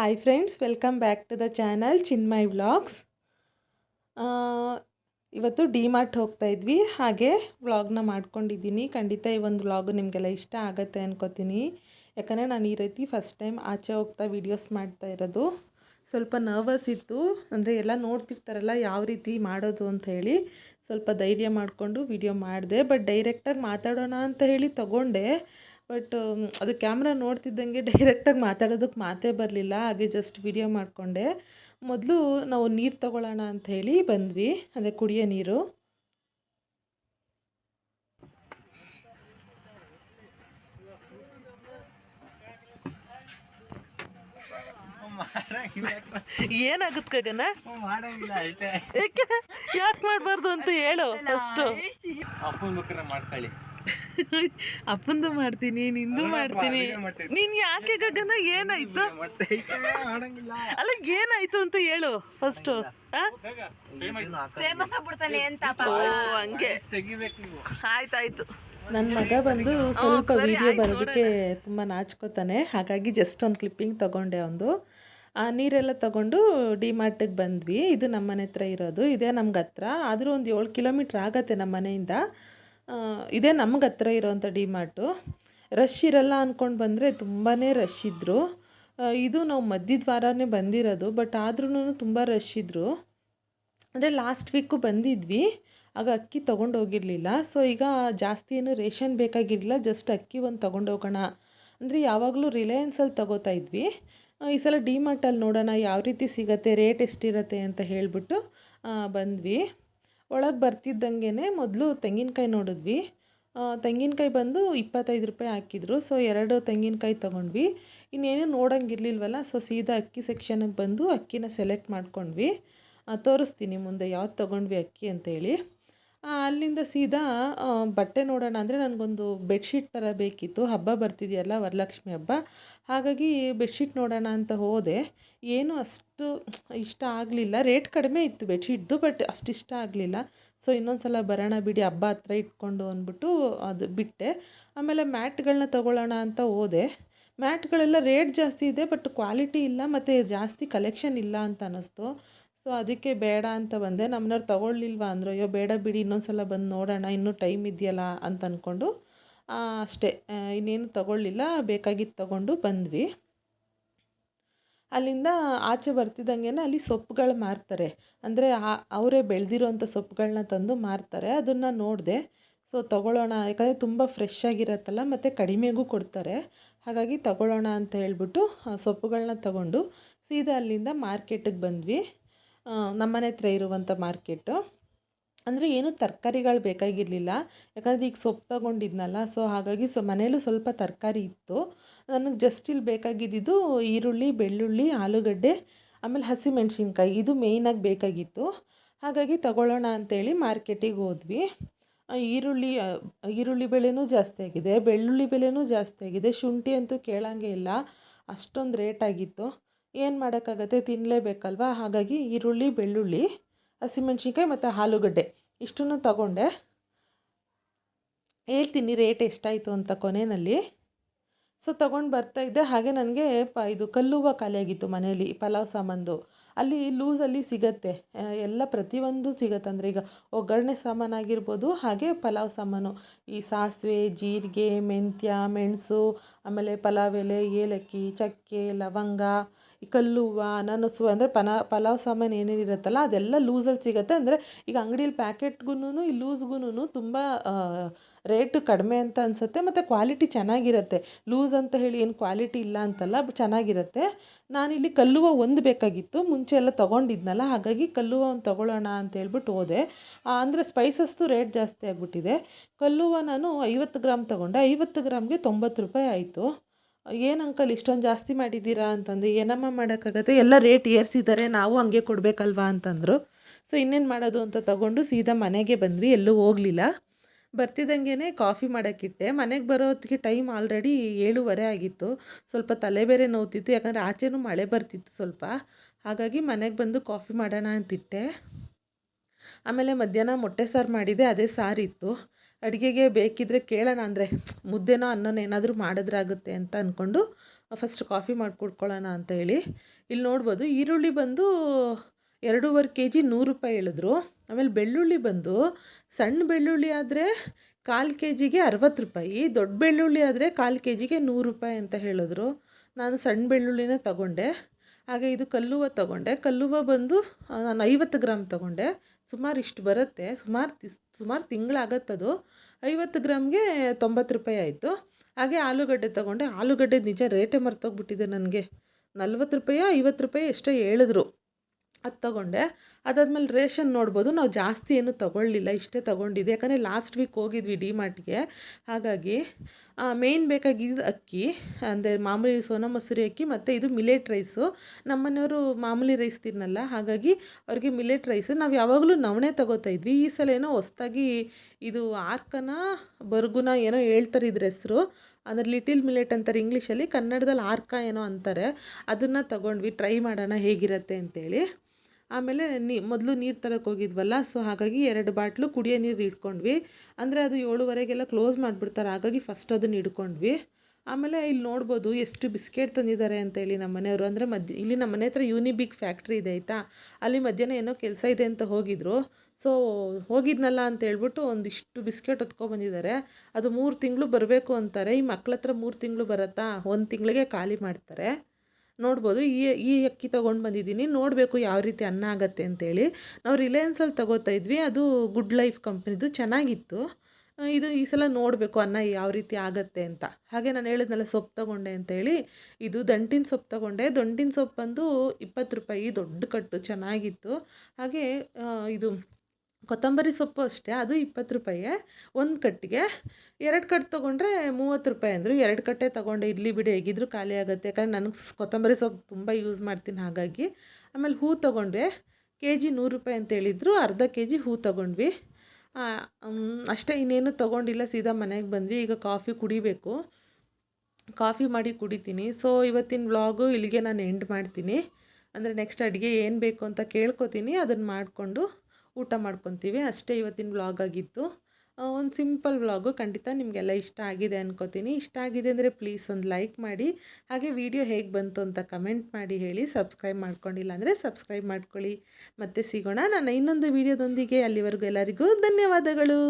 Hi friends welcome back to the channel Chinmay vlogs ಇವತ್ತು DMart ಹೋಗ್ತಾ ಇದ್ವಿ. ಹಾಗೆ ವ್ಲಾಗ್ನ ಮಾಡ್ಕೊಂಡಿದ್ದೀನಿ. ಖಂಡಿತ ಈ ಒಂದು ವ್ಲಾಗು ನಿಮಗೆಲ್ಲ ಇಷ್ಟ ಆಗುತ್ತೆ ಅನ್ಕೋತೀನಿ. ಯಾಕಂದರೆ ನಾನು ಈ ರೀತಿ ಫಸ್ಟ್ ಟೈಮ್ ಆಚೆ ಹೋಗ್ತಾ ವೀಡಿಯೋಸ್ ಮಾಡ್ತಾ ಇರೋದು. ಸ್ವಲ್ಪ ನರ್ವಸ್ ಇತ್ತು. ಅಂದರೆ ಎಲ್ಲ ನೋಡ್ತಿರ್ತಾರಲ್ಲ ಯಾವ ರೀತಿ ಮಾಡೋದು ಅಂತ ಹೇಳಿ. ಸ್ವಲ್ಪ ಧೈರ್ಯ ಮಾಡಿಕೊಂಡು ವಿಡಿಯೋ ಮಾಡಿದೆ. ಬಟ್ ಡೈರೆಕ್ಟಾಗಿ ಮಾತಾಡೋಣ ಅಂತ ಹೇಳಿ ತಗೊಂಡೆ. ಬಟ್ ಅದು ಕ್ಯಾಮ್ರಾ ನೋಡ್ತಿದ್ದಂಗೆ ಡೈರೆಕ್ಟಾಗಿ ಮಾತಾಡೋದಕ್ಕೆ ಮಾತೇ ಬರಲಿಲ್ಲ. ಹಾಗೆ ಜಸ್ಟ್ ವಿಡಿಯೋ ಮಾಡಿಕೊಂಡೆ. ಮೊದಲು ನಾವು ನೀರು ತಗೊಳ್ಳೋಣ ಅಂತ ಹೇಳಿ ಬಂದ್ವಿ. ಅಂದರೆ ಕುಡಿಯೋ ನೀರು. ಏನಾಗುತ್ತೆ ಗಗನ? ಯಾಕೆ ಮಾಡಬಾರ್ದು ಅಂತ ಹೇಳು ಫಸ್ಟು ಅಪ್ಪನ ಮಾಡ್ಕೊಳ್ಳಿ. ಅಪ್ಪಂದು ಮಾಡ್ತೀನಿ ನಿಂದು ಮಾಡ್ತೀನಿ. ನೀನ್ ಯಾಕೆ ಗಗನ? ಏನಾಯ್ತು? ಅಲ್ಲ ಏನಾಯ್ತು ಅಂತ ಹೇಳು ಫಸ್ಟ್ ಫೇಮಸ್ ಆಗ್ಬಿಡ್ತಾನೆ ಅಂತ ಓ ಹಂಗೆ. ತೆಗಿಬೇಕು ನೀವು. ಆಯ್ತಾಯ್ತು. ನನ್ನ ಮಗ ಬಂದು ಸ್ವಲ್ಪ ವಿಡಿಯೋ ಬರೋದಕ್ಕೆ ತುಂಬ ನಾಚ್ಕೋತಾನೆ. ಹಾಗಾಗಿ ಜಸ್ಟ್ ಒಂದು ಕ್ಲಿಪ್ಪಿಂಗ್ ತೊಗೊಂಡೆ ಒಂದು ಆ ನೀರೆಲ್ಲ ತಗೊಂಡು ಡಿ ಮಾರ್ಟಿಗೆ ಬಂದ್ವಿ. ಇದು ನಮ್ಮ ಮನೆ ಹತ್ರ ಇರೋದು. ಇದೇ ನಮ್ಗೆ ಹತ್ರ. ಆದರೂ ಒಂದು ಏಳು ಕಿಲೋಮೀಟ್ರ್ ಆಗತ್ತೆ ನಮ್ಮ ಮನೆಯಿಂದ ಇದೇ ನಮ್ಗೆ ಹತ್ರ ಇರೋವಂಥ ಡಿ ಮಾರ್ಟು ರಶ್ ಇರಲ್ಲ ಅಂದ್ಕೊಂಡು ಬಂದರೆ ತುಂಬಾ ರಶ್ ಇದ್ದರು ಇದು ನಾವು ಮಧ್ಯದ ವಾರನೇ ಬಂದಿರೋದು, ಬಟ್ ಆದ್ರೂ ತುಂಬ ರಶ್ ಇದ್ದರು ಅಂದರೆ ಲಾಸ್ಟ್ ವೀಕು ಬಂದಿದ್ವಿ, ಆಗ ಅಕ್ಕಿ ತೊಗೊಂಡು ಹೋಗಿರಲಿಲ್ಲ. ಸೊ ಈಗ ಜಾಸ್ತಿ ಏನು ರೇಷನ್ ಬೇಕಾಗಿರಲಿಲ್ಲ, ಜಸ್ಟ್ ಅಕ್ಕಿ ಒಂದು ತೊಗೊಂಡು ಹೋಗೋಣ. ಅಂದರೆ ಯಾವಾಗಲೂ ರಿಲಯನ್ಸಲ್ಲಿ ತಗೋತಾ ಇದ್ವಿ. ಈ ಸಲ ಡಿ ಮಾರ್ಟಲ್ಲಿ ನೋಡೋಣ, ಯಾವ ರೀತಿ ಸಿಗತ್ತೆ, ರೇಟ್ ಎಷ್ಟಿರತ್ತೆ ಅಂತ ಹೇಳಿಬಿಟ್ಟು ಬಂದ್ವಿ. ಒಳಗೆ ಬರ್ತಿದ್ದಂಗೆ ಮೊದಲು ತೆಂಗಿನಕಾಯಿ ನೋಡಿದ್ವಿ. ತೆಂಗಿನಕಾಯಿ ಬಂದು ಇಪ್ಪತ್ತೈದು ರೂಪಾಯಿ ಹಾಕಿದ್ರು. ಸೊ, ಎರಡು ತೆಂಗಿನಕಾಯಿ ತೊಗೊಂಡ್ವಿ. ಇನ್ನೇನು ನೋಡೋಂಗಿರ್ಲಿಲ್ವಲ್ಲ, ಸೊ, ಸೀದಾ ಅಕ್ಕಿ ಸೆಕ್ಷನಿಗೆ ಬಂದು ಅಕ್ಕಿನ ಸೆಲೆಕ್ಟ್ ಮಾಡ್ಕೊಂಡ್ವಿ. ತೋರಿಸ್ತೀನಿ ಮುಂದೆ ಯಾವ್ದು ತೊಗೊಂಡ್ವಿ ಅಕ್ಕಿ ಅಂತೇಳಿ. ಅಲ್ಲಿಂದ ಸೀದಾ ಬಟ್ಟೆ ನೋಡೋಣ ಅಂದರೆ ನನಗೊಂದು ಬೆಡ್ಶೀಟ್ ಥರ ಬೇಕಿತ್ತು. ಹಬ್ಬ ಬರ್ತಿದೆಯಲ್ಲ, ವರಲಕ್ಷ್ಮಿ ಹಬ್ಬ. ಹಾಗಾಗಿ ಬೆಡ್ಶೀಟ್ ನೋಡೋಣ ಅಂತ ಹೋದೆ. ಏನು ಅಷ್ಟು ಇಷ್ಟ ಆಗಲಿಲ್ಲ. ರೇಟ್ ಕಡಿಮೆ ಇತ್ತು ಬೆಡ್ಶೀಟ್ದು, ಬಟ್ ಅಷ್ಟು ಇಷ್ಟ ಆಗಲಿಲ್ಲ. ಸೊ ಇನ್ನೊಂದು ಸಲ ಬರೋಣ ಬಿಡಿ, ಹಬ್ಬ ಹತ್ರ ಇಟ್ಕೊಂಡು ಅಂದ್ಬಿಟ್ಟು ಅದು ಬಿಟ್ಟೆ. ಆಮೇಲೆ ಮ್ಯಾಟ್ಗಳನ್ನ ತೊಗೊಳ್ಳೋಣ ಅಂತ ಹೋದೆ. ಮ್ಯಾಟ್ಗಳೆಲ್ಲ ರೇಟ್ ಜಾಸ್ತಿ ಇದೆ, ಬಟ್ ಕ್ವಾಲಿಟಿ ಇಲ್ಲ, ಮತ್ತು ಜಾಸ್ತಿ ಕಲೆಕ್ಷನ್ ಇಲ್ಲ ಅಂತ ಅನ್ನಿಸ್ತು. ಸೊ ಅದಕ್ಕೆ ಬೇಡ ಅಂತ ಬಂದೆ. ನಮ್ಮನವ್ರು ತಗೊಳ್ಳಿಲ್ವಾ ಅಂದರು, ಅಯ್ಯೋ, ಬೇಡ ಬಿಡಿ ಇನ್ನೊಂದು ಸಲ ಬಂದು ನೋಡೋಣ, ಇನ್ನೂ ಟೈಮ್ ಇದೆಯಲ್ಲ? ಅಂತ ಅಂದ್ಕೊಂಡು ಅಷ್ಟೇ. ಇನ್ನೇನು ತೊಗೊಳ್ಳಿಲ್ಲ ಬೇಕಾಗಿದ್ದು ತಗೊಂಡು ಬಂದ್ವಿ. ಅಲ್ಲಿಂದ ಆಚೆ ಬರ್ತಿದ್ದಂಗೆ ಅಲ್ಲಿ ಸೊಪ್ಪುಗಳು ಮಾರ್ತಾರೆ. ಅಂದರೆ ಅವರೇ ಬೆಳೆದಿರೋಂಥ ಸೊಪ್ಪುಗಳನ್ನ ತಂದು ಮಾರ್ತಾರೆ. ಅದನ್ನು ನೋಡಿದೆ. ಸೊ ತಗೊಳ್ಳೋಣ. ಯಾಕಂದರೆ ತುಂಬ ಫ್ರೆಶ್ ಆಗಿರತ್ತಲ್ಲ, ಮತ್ತು ಕಡಿಮೆಗೂ ಕೊಡ್ತಾರೆ. ಹಾಗಾಗಿ ತಗೊಳ್ಳೋಣ ಅಂತ ಹೇಳ್ಬಿಟ್ಟು ಸೊಪ್ಪುಗಳನ್ನ ತಗೊಂಡು, ಸೀದಾ ಅಲ್ಲಿಂದ ಮಾರ್ಕೆಟಿಗೆ ಬಂದ್ವಿ. ನಮ್ಮನೆ ಹತ್ರ ಇರುವಂಥ ಮಾರ್ಕೆಟು ಅಂದರೆ ಏನು ತರಕಾರಿಗಳು ಬೇಕಾಗಿರಲಿಲ್ಲ. ಯಾಕಂದರೆ ಈಗ ಸೊಪ್ಪು ತಗೊಂಡಿದ್ನಲ್ಲ ಸೊ ಹಾಗಾಗಿ ಸೊ, ಮನೇಲೂ ಸ್ವಲ್ಪ ತರಕಾರಿ ಇತ್ತು. ನನಗೆ ಜಸ್ಟ್ ಇಲ್ಲಿ ಬೇಕಾಗಿದ್ದಿದ್ದು ಈರುಳ್ಳಿ, ಬೆಳ್ಳುಳ್ಳಿ, ಆಲೂಗಡ್ಡೆ, ಆಮೇಲೆ ಹಸಿಮೆಣ್ಸಿನ್ಕಾಯಿ. ಇದು ಮೇಯ್ನಾಗಿ ಬೇಕಾಗಿತ್ತು. ಹಾಗಾಗಿ ತಗೊಳ್ಳೋಣ ಅಂತೇಳಿ ಮಾರ್ಕೆಟಿಗೆ ಹೋದ್ವಿ. ಈರುಳ್ಳಿ ಈರುಳ್ಳಿ ಬೆಲೆನೂ ಜಾಸ್ತಿ ಆಗಿದೆ. ಬೆಳ್ಳುಳ್ಳಿ ಬೆಲೆನೂ ಜಾಸ್ತಿ ಆಗಿದೆ. ಶುಂಠಿ ಅಂತೂ ಕೇಳೋಂಗೆ ಇಲ್ಲ. ಅಷ್ಟೊಂದು ರೇಟ್ ಆಗಿತ್ತು. ಏನು ಮಾಡೋಕ್ಕಾಗತ್ತೆ? ತಿನ್ನಲೇಬೇಕಲ್ವಾ ಹಾಗಾಗಿ ಈರುಳ್ಳಿ, ಬೆಳ್ಳುಳ್ಳಿ, ಹಸಿಮೆಣ್ಸಿನ್ಕಾಯಿ ಮತ್ತು ಆಲೂಗಡ್ಡೆ ಇಷ್ಟನ್ನು ತಗೊಂಡೆ. ಹೇಳ್ತೀನಿ ರೇಟ್ ಎಷ್ಟಾಯಿತು ಅಂತ ಕೊನೆಯಲ್ಲಿ. ಸೊ ತೊಗೊಂಡು ಬರ್ತಾಯಿದ್ದೆ ಹಾಗೆ ನನಗೆ ಪ ಇದು ಕಲ್ಲುವ ಖಾಲಿಯಾಗಿತ್ತು ಮನೆಯಲ್ಲಿ, ಪಲಾವ್ ಸಾಮಾನ್ದು. ಅಲ್ಲಿ ಲೂಸಲ್ಲಿ ಸಿಗತ್ತೆ. ಎಲ್ಲ ಪ್ರತಿಯೊಂದು ಸಿಗತ್ತೆ. ಅಂದರೆ ಈಗ ಒಗ್ಗರಣೆ ಸಾಮಾನು ಆಗಿರ್ಬೋದು, ಹಾಗೆ ಪಲಾವ್ ಸಾಮಾನು. ಈ ಸಾಸಿವೆ, ಜೀರಿಗೆ, ಮೆಂತ್ಯ, ಮೆಣಸು, ಆಮೇಲೆ ಪಲಾವ್ ಎಲೆ, ಏಲಕ್ಕಿ, ಚಕ್ಕೆ, ಲವಂಗ, ಈ ಕಲ್ಲುವ್ವ, ಅನಾನಸು, ಅಂದರೆ ಪನ, ಪಲಾವ್ ಸಾಮಾನು ಏನೇನಿರುತ್ತಲ್ಲ ಅದೆಲ್ಲ ಲೂಸಲ್ಲಿ ಸಿಗುತ್ತೆ. ಅಂದರೆ ಈಗ ಅಂಗಡಿಯಲ್ಲಿ ಪ್ಯಾಕೆಟ್ಗೂ ಈ ಲೂಸ್ಗೂ ತುಂಬ ರೇಟ್ ಕಡಿಮೆ ಅಂತ ಅನಿಸುತ್ತೆ, ಮತ್ತು ಕ್ವಾಲಿಟಿ ಚೆನ್ನಾಗಿರುತ್ತೆ. ಲೂಸ್ ಅಂತ ಹೇಳಿ ಏನು ಕ್ವಾಲಿಟಿ ಇಲ್ಲ ಅಂತಲ್ಲ ಚೆನ್ನಾಗಿರುತ್ತೆ. ನಾನಿಲ್ಲಿ ಕಲ್ಲುವ ಒಂದು ಬೇಕಾಗಿತ್ತು, ಮುಂಚೆ ಎಲ್ಲ ತೊಗೊಂಡಿದ್ನಲ್ಲ, ಹಾಗಾಗಿ ಕಲ್ಲುವ ಒಂದು ತೊಗೊಳ್ಳೋಣ ಅಂತ ಹೇಳ್ಬಿಟ್ಟು ಹೋದೆ. ಅಂದರೆ ಸ್ಪೈಸಸ್ದು ರೇಟ್ ಜಾಸ್ತಿ ಆಗಿಬಿಟ್ಟಿದೆ. ಕಲ್ಲುವ ನಾನು ಐವತ್ತು ಗ್ರಾಮ್ ತೊಗೊಂಡೆ, ಐವತ್ತು ಗ್ರಾಮ್ಗೆ ತೊಂಬತ್ತು ರೂಪಾಯಿ ಆಯಿತು. ಏನು ಅಂಕಲ್ ಇಷ್ಟೊಂದು ಜಾಸ್ತಿ ಮಾಡಿದ್ದೀರಾ ಅಂತಂದು, ಏನಮ್ಮ ಮಾಡೋಕ್ಕಾಗತ್ತೆ? ಎಲ್ಲ ರೇಟ್ ಏರಿಸಿದ್ದಾರೆ ನಾವು ಹಂಗೆ ಕೊಡಬೇಕಲ್ವಾ ಅಂತಂದರು. ಸೊ ಇನ್ನೇನು ಮಾಡೋದು ಅಂತ ತಗೊಂಡು ಸೀದಾ ಮನೆಗೆ ಬಂದ್ವಿ, ಎಲ್ಲೂ ಹೋಗಲಿಲ್ಲ. ಬರ್ತಿದ್ದಂಗೆ ಕಾಫಿ ಮಾಡೋಕ್ಕಿಟ್ಟೆ ಮನೆಗೆ ಬರೋದಕ್ಕೆ ಟೈಮ್ ಆಲ್ರೆಡಿ ಏಳುವರೆ ಆಗಿತ್ತು. ಸ್ವಲ್ಪ ತಲೆ ಬೇರೆ ನೋವ್ತಿತ್ತು, ಯಾಕಂದರೆ ಆಚೆನೂ ಮಳೆ ಬರ್ತಿತ್ತು ಸ್ವಲ್ಪ. ಹಾಗಾಗಿ ಮನೆಗೆ ಬಂದು ಕಾಫಿ ಮಾಡೋಣ ಅಂತಿಟ್ಟೆ ಆಮೇಲೆ ಮಧ್ಯಾಹ್ನ ಮೊಟ್ಟೆ ಸಾರು ಮಾಡಿದೆ, ಅದೇ ಸಾರಿತ್ತು ಅಡುಗೆಗೆ ಬೇಕಿದ್ದರೆ ಕೇಳೋಣ ಅಂದರೆ ಮುದ್ದೆನೋ ಅನ್ನನೋ ಏನಾದರೂ ಮಾಡಿದ್ರಾಗುತ್ತೆ ಅಂತ ಅಂದ್ಕೊಂಡು ಫಸ್ಟ್ ಕಾಫಿ ಮಾಡಿ ಕುಡ್ಕೊಳ್ಳೋಣ ಅಂತ ಹೇಳಿ. ಇಲ್ಲಿ ನೋಡ್ಬೋದು, ಈರುಳ್ಳಿ ಬಂದು ಎರಡೂವರೆ ಕೆ ಜಿ ನೂರು ರೂಪಾಯಿ ಹೇಳಿದ್ರು. ಆಮೇಲೆ ಬೆಳ್ಳುಳ್ಳಿ ಬಂದು ಸಣ್ಣ ಬೆಳ್ಳುಳ್ಳಿ ಆದರೆ ಕಾಲು ಕೆ ಜಿಗೆ ಅರವತ್ತು ರೂಪಾಯಿ, ದೊಡ್ಡ ಬೆಳ್ಳುಳ್ಳಿ ಆದರೆ ಕಾಲು ಕೆ ಜಿಗೆ ನೂರು ರೂಪಾಯಿ ಅಂತ ಹೇಳಿದ್ರು. ನಾನು ಸಣ್ಣ ಬೆಳ್ಳುಳ್ಳಿನೇ ತಗೊಂಡೆ. ಹಾಗೆ ಇದು ಕಲ್ಲುವ ತಗೊಂಡೆ. ಕಲ್ಲುವ ಬಂದು ನಾನು ಐವತ್ತು ಗ್ರಾಮ್ ತಗೊಂಡೆ. ಸುಮಾರು ಇಷ್ಟು ಬರುತ್ತೆ. ಸುಮಾರು ತಿಸ್, ಸುಮಾರು ತಿಂಗಳಾಗತ್ತದು ಐವತ್ತು ಗ್ರಾಮ್ಗೆ ತೊಂಬತ್ತು ರೂಪಾಯಿ ಆಯಿತು. ಹಾಗೆ ಆಲೂಗಡ್ಡೆ ತಗೊಂಡೆ. ಆಲೂಗಡ್ಡೆ ನಿಜ ರೇಟೇ ಮರ್ತೋಗ್ಬಿಟ್ಟಿದೆ ನನಗೆ. ನಲ್ವತ್ತು ರೂಪಾಯೋ ಐವತ್ತು ರೂಪಾಯಿ ಎಷ್ಟೋ ಹೇಳಿದ್ರು. ಅದು ತಗೊಂಡೆ. ಅದಾದಮೇಲೆ ರೇಷನ್ ನೋಡ್ಬೋದು. ನಾವು ಜಾಸ್ತಿ ಏನು ತಗೊಳ್ಳಿಲ್ಲ. ಇಷ್ಟೇ ತೊಗೊಂಡಿದ್ದೆ. ಯಾಕಂದರೆ ಲಾಸ್ಟ್ ವೀಕ್ ಹೋಗಿದ್ವಿ ಡಿ ಮಾರ್ಟ್ಗೆ. ಹಾಗಾಗಿ ಮೇಯ್ನ್ ಬೇಕಾಗಿದ್ದು ಅಕ್ಕಿ, ಅಂದರೆ ಮಾಮೂಲಿ ಸೋನಾ ಮಸೂರಿ ಅಕ್ಕಿ ಮತ್ತು ಇದು ಮಿಲೆಟ್ ರೈಸು ನಮ್ಮನೆಯವರು ಮಾಮೂಲಿ ರೈಸ್ ತಿನ್ನಲ್ಲ. ಹಾಗಾಗಿ ಅವ್ರಿಗೆ ಮಿಲೆಟ್ ರೈಸು ನಾವು ಯಾವಾಗಲೂ ನವಣೆ ತಗೋತಾ ಇದ್ವಿ. ಈ ಸಲ ಏನೋ ಹೊಸ್ದಾಗಿ ಇದು ಆರ್ಕನ, ಬರ್ಗುನ ಏನೋ ಹೇಳ್ತಾರೆ ಇದ್ರ ಹೆಸರು. ಅಂದರೆ ಲಿಟಿಲ್ ಮಿಲೆಟ್ ಅಂತಾರೆ ಇಂಗ್ಲೀಷಲ್ಲಿ ಕನ್ನಡದಲ್ಲಿ ಆರ್ಕ ಏನೋ ಅಂತಾರೆ. ಅದನ್ನು ತಗೊಂಡ್ವಿ. ಟ್ರೈ ಮಾಡೋಣ ಹೇಗಿರುತ್ತೆ ಅಂತೇಳಿ. ಆಮೇಲೆ ನೀ, ಮೊದಲು ನೀರು ತರಕ್ಕೆ ಹೋಗಿದ್ವಲ್ಲ, ಸೊ ಹಾಗಾಗಿ ಎರಡು ಬಾಟ್ಲು ಕುಡಿಯೋ ನೀರು ಇಟ್ಕೊಂಡ್ವಿ. ಅಂದರೆ ಅದು ಏಳುವರೆಗೆಲ್ಲ ಕ್ಲೋಸ್ ಮಾಡಿಬಿಡ್ತಾರೆ, ಹಾಗಾಗಿ ಫಸ್ಟ್ ಅದನ್ನು ಇಟ್ಕೊಂಡ್ವಿ. ಆಮೇಲೆ ಇಲ್ಲಿ ನೋಡ್ಬೋದು ಎಷ್ಟು ಬಿಸ್ಕೆಟ್ ತಂದಿದ್ದಾರೆ ಅಂತೇಳಿ ನಮ್ಮ ಮನೆಯವರು. ಅಂದರೆ ಮಧ್ಯ, ಇಲ್ಲಿ ನಮ್ಮ ಮನೆ ಹತ್ರ ಯೂನಿಬಿಗ್ ಫ್ಯಾಕ್ಟ್ರಿ ಇದೆ ಆಯಿತಾ? ಅಲ್ಲಿ ಮಧ್ಯಾಹ್ನ ಏನೋ ಕೆಲಸ ಇದೆ ಅಂತ ಹೋಗಿದ್ರು. ಸೊ, ಹೋಗಿದ್ನಲ್ಲ ಅಂತ ಹೇಳ್ಬಿಟ್ಟು ಒಂದಿಷ್ಟು ಬಿಸ್ಕೆಟ್ ಹೊತ್ಕೊಬಂದಿದ್ದಾರೆ ಅದು ಮೂರು ತಿಂಗಳು ಬರಬೇಕು ಅಂತಾರೆ. ಈ ಮಕ್ಳ ಹತ್ರ ಮೂರು ತಿಂಗಳು ಬರುತ್ತಾ? ಒಂದು ತಿಂಗಳಿಗೆ ಖಾಲಿ ಮಾಡ್ತಾರೆ. ನೋಡ್ಬೋದು. ಈ ಈ ಅಕ್ಕಿ ತೊಗೊಂಡು ಬಂದಿದ್ದೀನಿ. ನೋಡಬೇಕು ಯಾವ ರೀತಿ ಅನ್ನ ಆಗುತ್ತೆ ಅಂತೇಳಿ. ನಾವು ರಿಲಯನ್ಸಲ್ಲಿ ತಗೋತಾ ಇದ್ವಿ. ಅದು ಗುಡ್ ಲೈಫ್ ಕಂಪ್ನಿದು ಚೆನ್ನಾಗಿತ್ತು. ಇದು ಈ ಸಲ ನೋಡಬೇಕು ಅನ್ನ ಯಾವ ರೀತಿ ಆಗತ್ತೆ ಅಂತ. ಹಾಗೆ ನಾನು ಹೇಳಿದ್ನಲ್ಲ ಸೊಪ್ಪು ತಗೊಂಡೆ ಅಂತೇಳಿ. ಇದು ದಂಟಿನ ಸೊಪ್ಪು ತಗೊಂಡೆ. ದಂಟಿನ ಸೊಪ್ಪು ಬಂದು ಇಪ್ಪತ್ತು ರೂಪಾಯಿ ದೊಡ್ಡ ಕಟ್ಟು. ಚೆನ್ನಾಗಿತ್ತು. ಹಾಗೆ ಇದು ಕೊತ್ತಂಬರಿ ಸೊಪ್ಪು ಅಷ್ಟೇ, ಅದು ಇಪ್ಪತ್ತು ರೂಪಾಯಿ. ಒಂದು ಕಟ್ಟಿಗೆ, ಎರಡು ಕಟ್ಟು ತೊಗೊಂಡ್ರೆ ಮೂವತ್ತು ರೂಪಾಯಿ ಅಂದರು. ಎರಡು ಕಟ್ಟೆ ತೊಗೊಂಡೆ ಇಡ್ಲಿ ಬಿಡಿ, ಹೇಗಿದ್ರು ಖಾಲಿ ಆಗುತ್ತೆ. ಯಾಕಂದರೆ ನನಗೆ ಕೊತ್ತಂಬರಿ ಸೊಪ್ಪು ತುಂಬ ಯೂಸ್ ಮಾಡ್ತೀನಿ ಹಾಗಾಗಿ. ಆಮೇಲೆ ಹೂ ತೊಗೊಂಡೆ ಕೆ ಜಿ ನೂರು ರೂಪಾಯಿ ಅಂತ ಹೇಳಿದ್ರು. ಅರ್ಧ ಕೆ ಜಿ ಹೂ ತೊಗೊಂಡ್ವಿ. ಅಷ್ಟೇ ಇನ್ನೇನು ತೊಗೊಂಡಿಲ್ಲ. ಸೀದಾ ಮನೆಗೆ ಬಂದ್ವಿ. ಈಗ ಕಾಫಿ ಕುಡಿಬೇಕು. ಕಾಫಿ ಮಾಡಿ ಕುಡಿತೀನಿ. ಸೊ ಇವತ್ತಿನ ವ್ಲಾಗು ಇಲ್ಲಿಗೆ ನಾನು ಎಂಡ್ ಮಾಡ್ತೀನಿ. ಅಂದರೆ ನೆಕ್ಸ್ಟ್ ಅಡುಗೆ ಏನು ಬೇಕು ಅಂತ ಕೇಳ್ಕೊತೀನಿ. ಅದನ್ನು ಮಾಡಿಕೊಂಡು ಊಟ ಮಾಡ್ಕೊತೀವಿ. ಅಷ್ಟೇ ಇವತ್ತಿನ ವ್ಲಾಗ್ ಆಗಿತ್ತು. ಒಂದು ಸಿಂಪಲ್ ವ್ಲಾಗು ಖಂಡಿತ ನಿಮಗೆಲ್ಲ ಇಷ್ಟ ಆಗಿದೆ ಅನ್ಕೋತೀನಿ. ಇಷ್ಟ ಆಗಿದೆ ಅಂದರೆ ಪ್ಲೀಸ್ ಒಂದು ಲೈಕ್ ಮಾಡಿ. ಹಾಗೆ ವಿಡಿಯೋ ಹೇಗೆ ಬಂತು ಅಂತ ಕಮೆಂಟ್ ಮಾಡಿ ಹೇಳಿ. ಸಬ್ಸ್ಕ್ರೈಬ್ ಮಾಡ್ಕೊಂಡಿಲ್ಲ ಅಂದರೆ ಸಬ್ಸ್ಕ್ರೈಬ್ ಮಾಡ್ಕೊಳ್ಳಿ. ಮತ್ತೆ ಸಿಗೋಣ. ನಾನು ಇನ್ನೊಂದು ವಿಡಿಯೋದೊಂದಿಗೆ ಅಲ್ಲಿವರೆಗೂ ಎಲ್ಲರಿಗೂ ಧನ್ಯವಾದಗಳು.